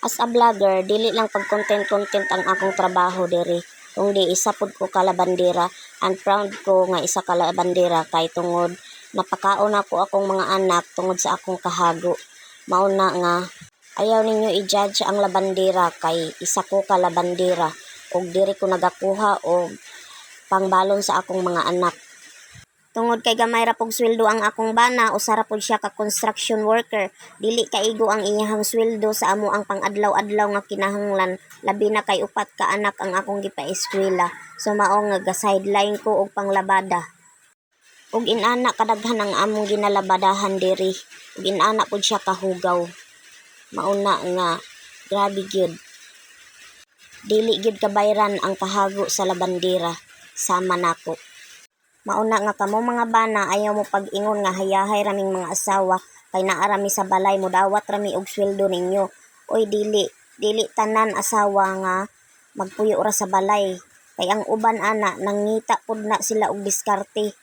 As a vlogger, dili lang pag content-content ang akong trabaho diri. Kung di isa pud ko kalabandera, and proud ko nga isa kalabandera kay tungod napakaon ako akong mga anak tungod sa akong kahago. Mauna nga ayaw ninyo i-judge ang labandera kay isa ko kalabandera ug diri ko nagakuha og pangbalon sa akong mga anak. Tungod kay gamay ra pog sweldo ang akong bana, usara pud siya ka construction worker. Dili kaigo ang iyahang sweldo sa amo ang pangadlaw-adlaw nga kinahanglan, labi na kay upat ka anak ang akong gipaeskwela. So mao nga ga-sideline ko og panglabada. Ug inana kadaghan ang among ginalabadahan diri. Ug inana pud siya kahugaw. Mauna nga grabe gyud. Dili gyud kabayran ang kahago sa labandera. Sama nako. Mauna nga kamo mga bana ayaw mo pag-ingon nga hayahay raming mga asawa kay naarami sa balay mo dawat rami og sweldo ninyo. Oy dili, dili tanan asawa nga magpuyo ra sa balay. Kay ang uban ana nangita pud na sila og diskarte.